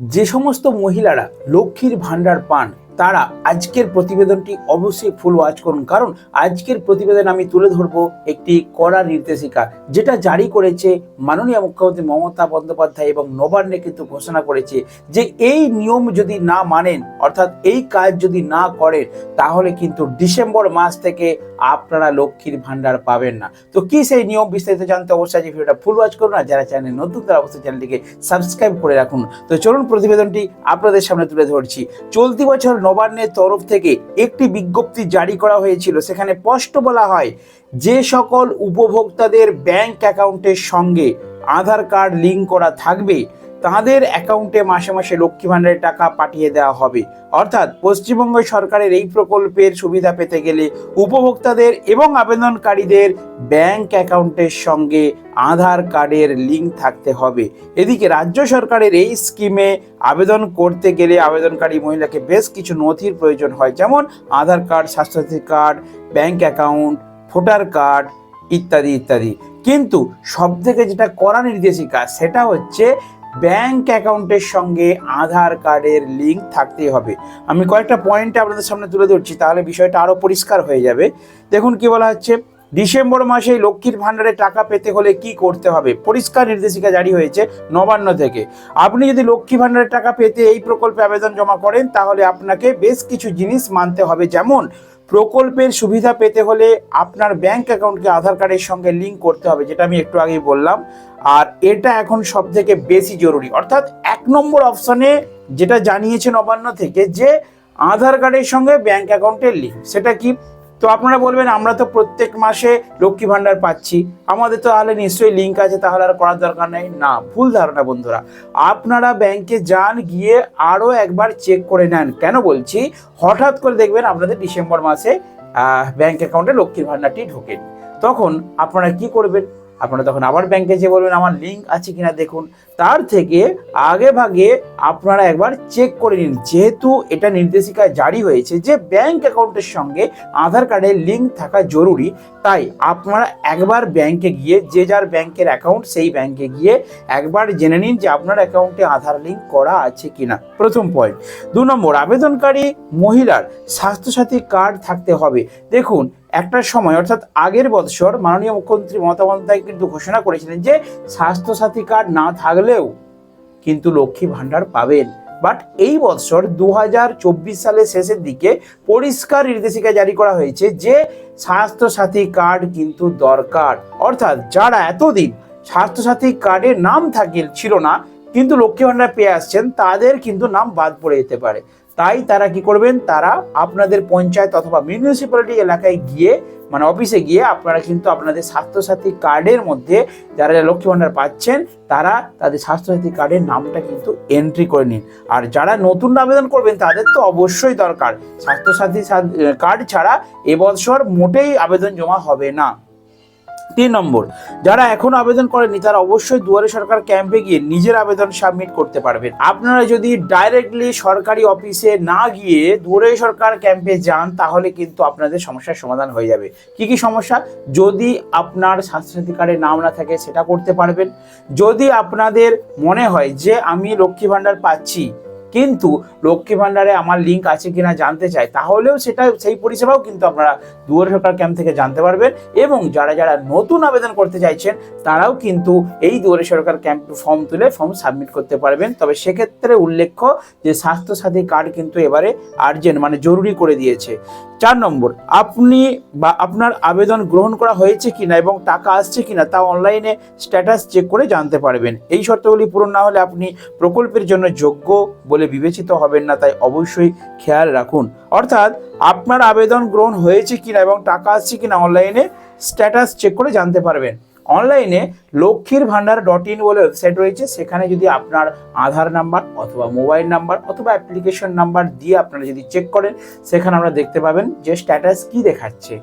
যে সমস্ত মহিলারা লক্ষ্মীর ভাণ্ডার পান তারা আজকের প্রতিবেদনটি অবশ্যই ফুল ওয়াচ করুন। কারণ আজকের প্রতিবেদন আমি তুলে ধরবো একটি কড়া নির্দেশিকা, যেটা জারি করেছে মাননীয় মুখ্যমন্ত্রী মমতা বন্দ্যোপাধ্যায় এবং নবান্নে কিন্তু ঘোষণা করেছে যে এই নিয়ম যদি না মানেন, অর্থাৎ এই কাজ যদি না করেন, তাহলে কিন্তু ডিসেম্বর মাস থেকে আপনারা লক্ষ্মীর ভাণ্ডার পাবেন না। তো কি সেই নিয়ম বিস্তারিত জানতে অবশ্যই আজ ভিডিওটা ফুল ওয়াচ করুন আর যারা চ্যানেল নতুন তারা অবশ্যই চ্যানেলটিকে সাবস্ক্রাইব করে রাখুন। তো চলুন প্রতিবেদনটি আপনাদের সামনে তুলে ধরছি। চলতি বছর নবান্নের তরফ থেকে একটি বিজ্ঞপ্তি জারি করা হয়েছিল। সেখানে স্পষ্ট বলা হয়, যে সকল উপভোক্তাদের ব্যাংক অ্যাকাউন্টের সঙ্গে আধার কার্ড লিঙ্ক করা থাকবে তাদের অ্যাকাউন্টে মাসে মাসে লক্ষ্মী ভাণ্ডারের টাকা পাঠিয়ে দেওয়া হবে। অর্থাৎ পশ্চিমবঙ্গ সরকারের এই প্রকল্পের সুবিধা পেতে গেলে উপভোক্তাদের এবং আবেদনকারীদের ব্যাংক অ্যাকাউন্টের সঙ্গে আধার কার্ডের লিঙ্ক থাকতে হবে। এদিকে রাজ্য সরকারের এই স্কিমে আবেদন করতে গেলে আবেদনকারী মহিলাকে বেশ কিছু নথির প্রয়োজন হয়, যেমন Aadhaar card, Swasthya Sathi card, bank account, voter card ইত্যাদি ইত্যাদি। কিন্তু সব থেকে যেটা করা নির্দেশিকা, সেটা হচ্ছে ব্যাংক অ্যাকাউন্টের সঙ্গে আধার কার্ডের লিঙ্ক থাকতেই হবে। আমি কয়েকটা পয়েন্ট আপনাদের সামনে তুলে ধরছি, তাহলে বিষয়টা আরও পরিষ্কার হয়ে যাবে। দেখুন কি বলা হচ্ছে, ডিসেম্বর মাসে লক্ষ্মীর ভাণ্ডারে টাকা পেতে হলে কি করতে হবে? পরিষ্কার নির্দেশিকা জারি হয়েছে নবান্ন থেকে। আপনি যদি লক্ষ্মী ভাণ্ডারের টাকা পেতে এই প্রকল্পে আবেদন জমা করেন, তাহলে আপনাকে বেশ কিছু জিনিস মানতে হবে। যেমন, প্রকল্পের সুবিধা পেতে হলে আপনার ব্যাংক অ্যাকাউন্টকে আধার কার্ডের সঙ্গে লিঙ্ক করতে হবে, যেটা আমি একটু আগেই বললাম। আর এটা এখন সব থেকে বেশি জরুরি। অর্থাৎ এক নম্বর অপশনে যেটা জানিয়েছে নবান্ন থেকে যে আধার কার্ডের সঙ্গে ব্যাংক অ্যাকাউন্টের লিঙ্ক, সেটা কি? তো আপনারা বলবেন, আমরা তো প্রত্যেক মাসে লক্ষ্মী ভাণ্ডার পাচ্ছি। আমাদের তো তাহলে নিশ্চয়ই লিঙ্ক আছে, তাহলে আর করার দরকার নেই। না, ভুল ধারণা বন্ধুরা। আপনারা ব্যাংকে যান, গিয়ে আরও একবার চেক করে নেন। কেন বলছি? হঠাৎ করে দেখবেন আপনাদের ডিসেম্বর মাসে ব্যাংক অ্যাকাউন্টে লক্ষ্মীর ভাণ্ডারটি ঢোকেনি। তখন আপনারা কি করবেন? আপনারা তখন আবার ব্যাংকে যেয়ে বলবেন, আমার লিঙ্ক আছে কিনা দেখুন। তার থেকে আগে ভাগে আপনারা একবার চেক করে নিন। যেহেতু এটা নির্দেশিকায় জারি হয়েছে যে ব্যাংক অ্যাকাউন্টের সঙ্গে আধার কার্ডের লিঙ্ক থাকা জরুরি, তাই আপনারা একবার ব্যাংকে গিয়ে, যে যার ব্যাংকের অ্যাকাউন্ট সেই ব্যাংকে গিয়ে একবার জেনে নিন যে আপনার অ্যাকাউন্টে আধার লিঙ্ক করা আছে কিনা। প্রথম পয়েন্ট দু নম্বর, আবেদনকারী মহিলার স্বাস্থ্যসাথী কার্ড থাকতে হবে। দেখুন একটা সময়, অর্থাৎ আগের বৎসর মাননীয় মুখ্যমন্ত্রী মমতা বন্দ্যোপাধ্যায় কিন্তু ঘোষণা করেছিলেন যে স্বাস্থ্যসাথী কার্ড না থাকলেও কিন্তু লক্ষ্মী ভাণ্ডার পাবেন। বাট এই বৎসর দু সালের শেষের দিকে পরিষ্কার নির্দেশিকা জারি করা হয়েছে যে স্বাস্থ্যসাথী কার্ড কিন্তু দরকার। অর্থাৎ যারা এতদিন স্বাস্থ্যসাথী কার্ডের নাম থাকে ছিল না, কিন্তু লক্ষ্মী ভাণ্ডার পেয়ে আসছেন, তাদের কিন্তু নাম বাদ পড়ে যেতে পারে। তাই তারা কি করবেন? তারা আপনাদের পঞ্চায়েত অথবা মিউনিসিপ্যালিটি এলাকায় গিয়ে মানে অফিসে গিয়ে আপনারা কিন্তু আপনাদের স্বাস্থ্যসাথী কার্ডের মধ্যে যারা যারা লক্ষ্মী ভাণ্ডার পাচ্ছেন, তারা তাদের স্বাস্থ্যসাথী কার্ডের নামটা কিন্তু এন্ট্রি করে নিন। আর যারা নতুন আবেদন করবেন, তাদের তো অবশ্যই দরকার। স্বাস্থ্যসাথী কার্ড ছাড়া এবছর মোটেই আবেদন জমা হবে না। তিন নম্বর, যারা এখনও আবেদন করেনি তারা অবশ্যই দুয়ারে সরকার ক্যাম্পে গিয়ে নিজের আবেদন সাবমিট করতে পারবেন। আপনারা যদি ডাইরেক্টলি সরকারি অফিসে না গিয়ে দুয়ারে সরকার ক্যাম্পে যান, তাহলে কিন্তু আপনাদের সমস্যার সমাধান হয়ে যাবে। কি কি সমস্যা? যদি আপনার স্বাস্থ্যসাথী কার্ডে নাম না থাকে, সেটা করতে পারবেন। যদি আপনাদের মনে হয় যে, আমি লক্ষ্মী ভাণ্ডার পাচ্ছি কিন্তু লক্ষ্মী ভাণ্ডারে আমার লিঙ্ক আছে কি না জানতে চাই, তাহলেও সেটা সেই পরিষেবাও কিন্তু আপনারা দুয়ার সরকার ক্যাম্প থেকে জানতে পারবেন এবং যারা যারা নতুন আবেদন করতে চাইছেন, তারাও কিন্তু এই দুয়ারে সরকার ক্যাম্প ফর্ম তুলে ফর্ম সাবমিট করতে পারবেন। তবে সেক্ষেত্রে উল্লেখ্য যে স্বাস্থ্যসাথী কার্ড কিন্তু এবারে আর্জেন্ট মানে জরুরি করে দিয়েছে। চার নম্বর, আপনি বা আপনার আবেদন গ্রহণ করা হয়েছে কিনা এবং টাকা আসছে কিনা তা অনলাইনে স্ট্যাটাস চেক করে জানতে পারবেন। এই শর্তগুলি পূরণ না হলে আপনি প্রকল্পের জন্য যোগ্য বলে বিবেচিত হবেন না, তাই অবশ্যই খেয়াল রাখুন। অর্থাৎ, আপনার আবেদন গ্রহণ হয়েছে কিনা এবং টাকা আসছে কিনা অনলাইনে স্ট্যাটাস চেক করে জানতে পারবেন। অনলাইনে লক্ষ্মীর ভাণ্ডার ডট ইন বলে ওয়েবসাইট রয়েছে। সেখানে যদি আপনার আধার নাম্বার অথবা মোবাইল নাম্বার অথবা অ্যাপ্লিকেশন নাম্বার দিয়ে আপনারা যদি চেক করেন, সেখানে আমরা দেখতে পাবেন যে স্ট্যাটাস কি দেখাচ্ছে।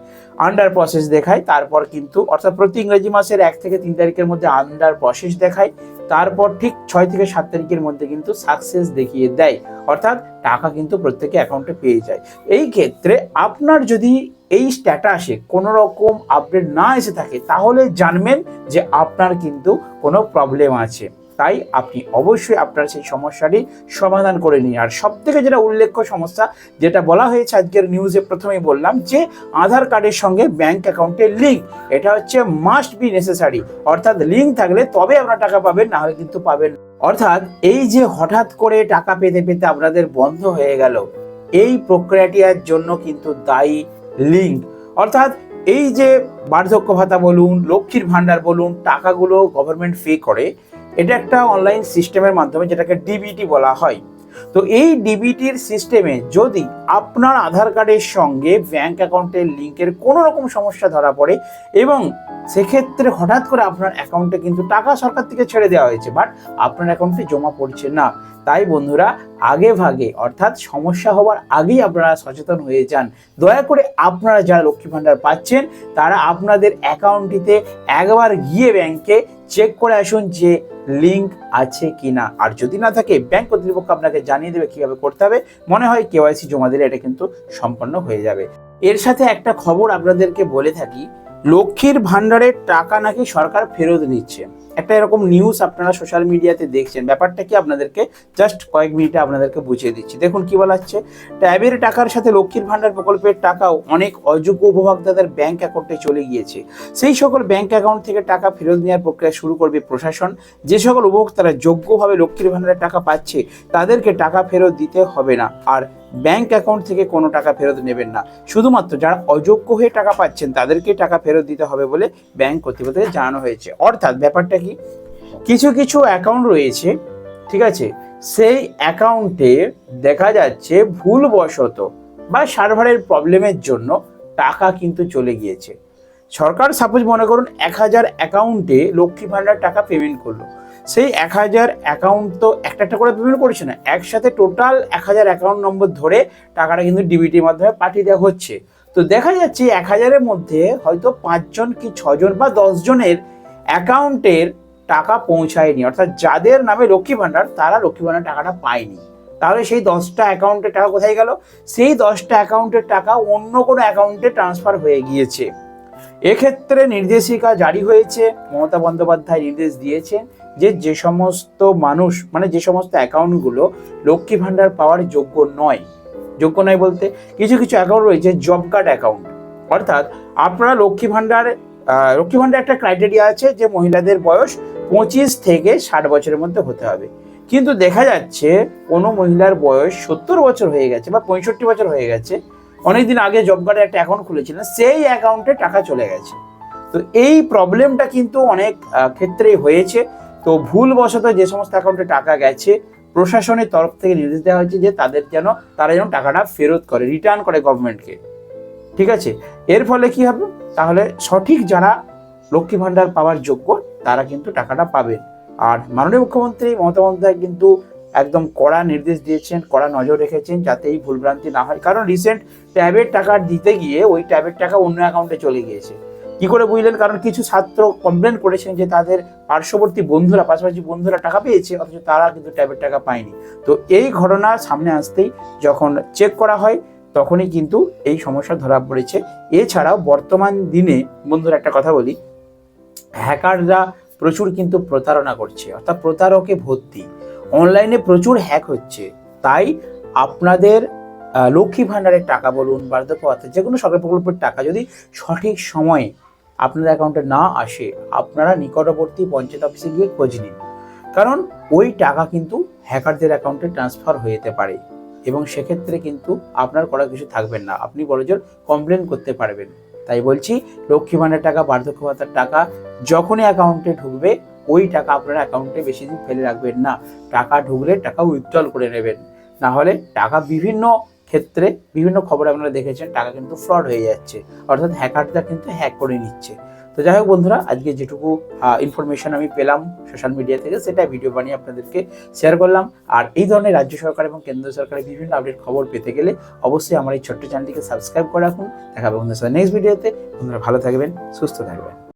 আন্ডার প্রসেস দেখায়, তারপর কিন্তু অর্থাৎ প্রতি ইংরেজি মাসের এক থেকে তিন তারিখের মধ্যে আন্ডার প্রসেস দেখায়, তারপর ঠিক ছয় থেকে সাত তারিখের মধ্যে কিন্তু সাকসেস দেখিয়ে দেয়। অর্থাৎ টাকা কিন্তু প্রত্যেকে অ্যাকাউন্টে পেয়ে যায়। এই ক্ষেত্রে আপনার যদি এই স্ট্যাটাসে কোনো রকম আপডেট না এসে থাকে, তাহলে জানবেন যে আপনার কিন্তু কোনো প্রবলেম আছে। তাই আপনি অবশ্যই আপনার সেই সমস্যাটি সমাধান করে নিন। আর সব থেকে যেটা উল্লেখ্য সমস্যা, যেটা বলা হয়েছে আজকের নিউজে প্রথমেই বললাম, যে আধার কার্ডের সঙ্গে ব্যাংক অ্যাকাউন্টের লিঙ্ক এটা হচ্ছে মাস্ট বি নেসেসারি অর্থাৎ লিঙ্ক থাকলে তবে আপনারা টাকা পাবেন, না হলে কিন্তু পাবেন অর্থাৎ এই যে হঠাৎ করে টাকা পেতে পেতে আপনাদের বন্ধ হয়ে গেল, এই প্রক্রিয়াটির জন্য কিন্তু দায়ী লিঙ্ক অর্থাৎ এই যে বার্ধক্য ভাতা বলুন, লক্ষ্মীর ভাণ্ডার বলুন, টাকাগুলো গভর্নমেন্ট পে করে, এটা একটা অনলাইন সিস্টেমের মাধ্যমে যেটাকে ডিবিটি বলা হয়। তো এই ডিবিটির সিস্টেমে যদি আপনার আধার কার্ডের সঙ্গে ব্যাংক অ্যাকাউন্টের লিঙ্কের কোনো রকম সমস্যা ধরা পড়ে এবং সেক্ষেত্রে হঠাৎ করে আপনার অ্যাকাউন্টে কিন্তু টাকা সরকার থেকে ছেড়ে দেওয়া হয়েছে বাট আপনার অ্যাকাউন্টে জমা পড়ছে না, তাই বন্ধুরা আগে ভাগে অর্থাৎ সমস্যা হওয়ার আগেই আপনারা সচেতন হয়ে যান। দয়া করে আপনারা যারা লক্ষ্মী ভাণ্ডার পাচ্ছেন, তারা আপনাদের অ্যাকাউন্টটিতে একবার গিয়ে ব্যাংকে চেক করে আসুন যে লিঙ্ক আছে কি না আর যদি না থাকে ব্যাংক কর্তৃপক্ষ আপনাকে জানিয়ে দেবে কীভাবে করতে হবে। মনে হয় কেওয়াইসি জমা দিলে এটা কিন্তু সম্পন্ন হয়ে যাবে। এর সাথে একটা খবর আপনাদেরকে বলে থাকি, লক্ষ্মীর ভাণ্ডারের টাকা নাকি সরকার ফেরত নিচ্ছে। একটা এরকম নিউজ আপনারা সোশ্যাল মিডিয়াতে দেখছেন। ব্যাপারটা কি আপনাদেরকে জাস্ট কয়েক মিনিটে আপনাদেরকে বুঝিয়ে দিচ্ছি। দেখুন কি বলা হচ্ছে, ট্যাবের টাকার সাথে লক্ষ্মীর ভাণ্ডার প্রকল্পের টাকাও অনেক অযোগ্য উপভোক্তাদের ব্যাংক অ্যাকাউন্টে চলে গিয়েছে। সেই সকল ব্যাংক অ্যাকাউন্ট থেকে টাকা ফেরত নেওয়ার প্রক্রিয়া শুরু করবে প্রশাসন। যে সকল উপভোক্তারা যোগ্যভাবে লক্ষ্মীর ভাণ্ডারের টাকা পাচ্ছে, তাদেরকে টাকা ফেরত দিতে হবে না। আর ব্যাংক অ্যাকাউন্ট থেকে কোনো টাকা ফেরত নেবেন না। শুধুমাত্র যারা অযোগ্য হয়ে টাকা পাচ্ছেন, তাদেরকে টাকা ফেরত দিতে হবে বলে ব্যাংক কর্তৃপক্ষকে জানানো হয়েছে। অর্থাৎ ব্যাপারটা কি কিছু কিছু অ্যাকাউন্ট রয়েছে, ঠিক আছে? সেই অ্যাকাউন্টে দেখা যাচ্ছে ভুলবশত বা সার্ভারের প্রবলেমের জন্য টাকা কিন্তু চলে গিয়েছে। সরকার সাপোজ মনে করুন এক হাজার অ্যাকাউন্টে লক্ষ্মী ভাণ্ডার টাকা পেমেন্ট করল। সেই এক হাজার অ্যাকাউন্ট তো একটা একটা করে পেমেন্ট করেছে না, একসাথে টোটাল এক হাজার অ্যাকাউন্ট নম্বর ধরে টাকাটা কিন্তু ডিবিটির মাধ্যমে পাঠিয়ে দেওয়া হচ্ছে। তো দেখা যাচ্ছে এক হাজারের মধ্যে হয়তো পাঁচজন কি ছজন বা দশজনের অ্যাকাউন্টের টাকা পৌঁছায়নি, অর্থাৎ যাদের নামে লক্ষ্মী ভাণ্ডার, তারা লক্ষ্মী ভাণ্ডার টাকাটা পায়নি। তাহলে সেই দশটা অ্যাকাউন্টের টাকা কোথায় গেল? সেই দশটা অ্যাকাউন্টের টাকা অন্য কোনো অ্যাকাউন্টে ট্রান্সফার হয়ে গিয়েছে। এক্ষেত্রে নির্দেশিকা জারি হয়েছে, মমতা বন্দ্যোপাধ্যায় নির্দেশ দিয়েছেন যে যে সমস্ত মানুষ মানে যে সমস্ত অ্যাকাউন্টগুলো লক্ষ্মী ভাণ্ডার পাওয়ার যোগ্য নয় যোগ্য নয় বলতে কিছু কিছু অ্যাকাউন্ট রয়েছে, জব কার্ড অ্যাকাউন্ট। অর্থাৎ আপনারা লক্ষ্মী ভাণ্ডার লক্ষ্মী একটা ক্রাইটেরিয়া আছে যে মহিলাদের বয়স পঁচিশ থেকে ষাট বছরের মধ্যে হতে হবে। কিন্তু দেখা যাচ্ছে কোনো মহিলার বয়স সত্তর বছর হয়ে গেছে বা পঁয়ষট্টি বছর হয়ে গেছে, অনেকদিন আগে জব কার্ডে একটা অ্যাকাউন্ট খুলেছিলেন, সেই অ্যাকাউন্টে টাকা চলে গেছে। তো এই প্রবলেমটা কিন্তু অনেক ক্ষেত্রেই হয়েছে। তো ভুলবশত যে সমস্ত অ্যাকাউন্টে টাকা গেছে, প্রশাসনের তরফ থেকে নির্দেশ দেওয়া হয়েছে যে তাদের যেন, তারা যেন টাকাটা ফেরত করে রিটার্ন করে গভর্নমেন্টকে ঠিক আছে? এর ফলে কি হবে? তাহলে সঠিক যারা লক্ষ্মী ভাণ্ডার পাওয়ার যোগ্য, তারা কিন্তু টাকাটা পাবেন আর মাননীয় মুখ্যমন্ত্রী মমতা বন্দ্যোপাধ্যায় কিন্তু একদম কড়া নির্দেশ দিয়েছেন, কড়া নজর রেখেছেন যাতে এই ভুলভ্রান্তি না হয়। কারণ রিসেন্ট ট্যাবের টাকা দিতে গিয়ে ওই ট্যাবের টাকা অন্য অ্যাকাউন্টে চলে গিয়েছে। কি করে বুঝলেন? কারণ কিছু ছাত্র কমপ্লেন করেছেন যে তাদের পার্শ্ববর্তী বন্ধুরা, পাশাপাশি বন্ধুরা টাকা পেয়েছে, অথচ তারা কিন্তু ট্যাবের টাকা পায়নি। তো এই ঘটনা সামনে আসতেই যখন চেক করা হয় তখনই কিন্তু এই সমস্যা ধরা পড়েছে। এছাড়াও বর্তমান দিনে, বন্ধুরা একটা কথা বলি, হ্যাকাররা প্রচুর কিন্তু প্রতারণা করছে, অর্থাৎ প্রতারকে ভর্তি। অনলাইনে প্রচুর হ্যাক হচ্ছে, তাই আপনাদের লক্ষ্মী ভাণ্ডারের টাকা বলুন বার্ধক্য ভাতা যে কোনো সরকারি প্রকল্পের টাকা যদি সঠিক সময়ে আপনার অ্যাকাউন্টে না আসে, আপনারা নিকটবর্তী পঞ্চায়েত অফিসে গিয়ে খোঁজ নিন। কারণ ওই টাকা কিন্তু হ্যাকারদের অ্যাকাউন্টে ট্রান্সফার হয়ে যেতে পারে। এবং সেক্ষেত্রে কিন্তু আপনার করা কিছু থাকবেন না। আপনি বড়জোর কমপ্লেন করতে পারবেন। তাই বলছি, লক্ষ্মী ভাণ্ডার টাকা, বার্ধক্য ভাতার টাকা, যখনই অ্যাকাউন্টে ঢুকবে, ওই টাকা আপনার অ্যাকাউন্টে বেশি দিন ফেলে রাখবেন না। টাকা ঢুকলে টাকা উইথড্রল করে নেবেন। না হলে টাকা বিভিন্ন ক্ষেত্রে বিভিন্ন খবর আপনারা দেখেছেন, টাকা কিন্তু ফ্রড হয়ে যাচ্ছে। অর্থাৎ হ্যাকাররা কিন্তু হ্যাক করে নিচ্ছে। তো যাই হোক বন্ধুরা, আজকে যেটুকু ইনফরমেশন আমি পেলাম সোশ্যাল মিডিয়া থেকে সেটা ভিডিও বানিয়ে আপনাদেরকে শেয়ার করলাম। আর এই ধরনের রাজ্য সরকার এবং কেন্দ্র সরকারের বিভিন্ন আপডেট খবর পেতে গেলে অবশ্যই আমার এই ছোট্ট চ্যানেলটিকে সাবস্ক্রাইব করে রাখুন। দেখা হবে বন্ধুদের সাথে নেক্সট ভিডিওতে বন্ধুরা ভালো থাকবেন, সুস্থ থাকবেন।